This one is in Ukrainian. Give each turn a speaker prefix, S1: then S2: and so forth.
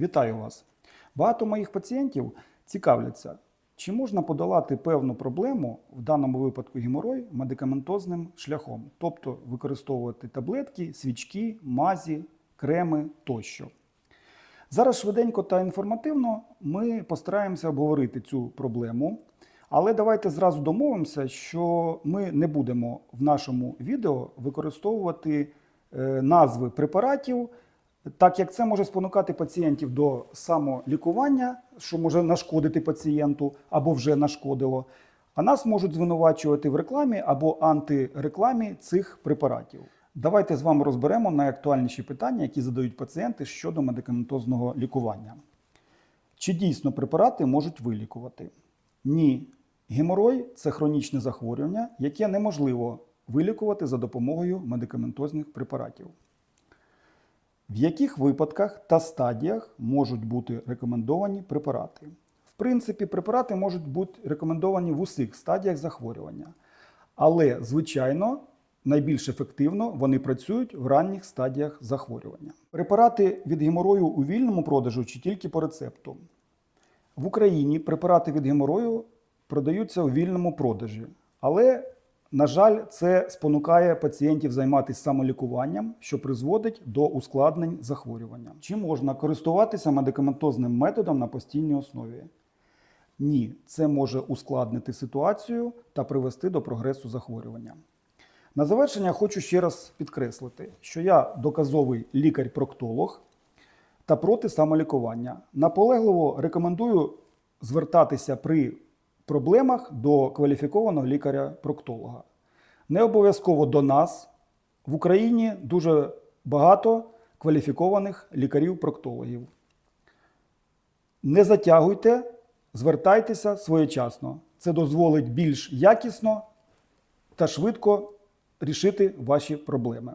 S1: Вітаю вас! Багато моїх пацієнтів цікавляться, чи можна подолати певну проблему, в даному випадку геморой, медикаментозним шляхом, тобто використовувати таблетки, свічки, мазі, креми тощо. Зараз швиденько та інформативно ми постараємося обговорити цю проблему. Але давайте зразу домовимося, що ми не будемо в нашому відео використовувати е, назви препаратів, так як це може спонукати пацієнтів до самолікування, що може нашкодити пацієнту або вже нашкодило. А нас можуть звинувачувати в рекламі або антирекламі цих препаратів. Давайте з вами розберемо найактуальніші питання, які задають пацієнти щодо медикаментозного лікування. Чи дійсно препарати можуть вилікувати? Ні. Геморой це хронічне захворювання, яке неможливо вилікувати за допомогою медикаментозних препаратів. В яких випадках та стадіях можуть бути рекомендовані препарати? В принципі, препарати можуть бути рекомендовані в усіх стадіях захворювання. Але, звичайно, найбільш ефективно вони працюють в ранніх стадіях захворювання. Препарати від геморою у вільному продажу чи тільки по рецепту? В Україні препарати від геморою продаються у вільному продажі, але, на жаль, це спонукає пацієнтів займатися самолікуванням, що призводить до ускладнень захворювання. Чи можна користуватися медикаментозним методом на постійній основі? Ні, це може ускладнити ситуацію та привести до прогресу захворювання. На завершення хочу ще раз підкреслити, що я доказовий лікар-проктолог та проти самолікування. Наполегливо рекомендую звертатися при проблемах до кваліфікованого лікаря-проктолога. Не обов'язково до нас. В Україні дуже багато кваліфікованих лікарів-проктологів. Не затягуйте, звертайтеся своєчасно. Це дозволить більш якісно та швидко рішити ваші проблеми.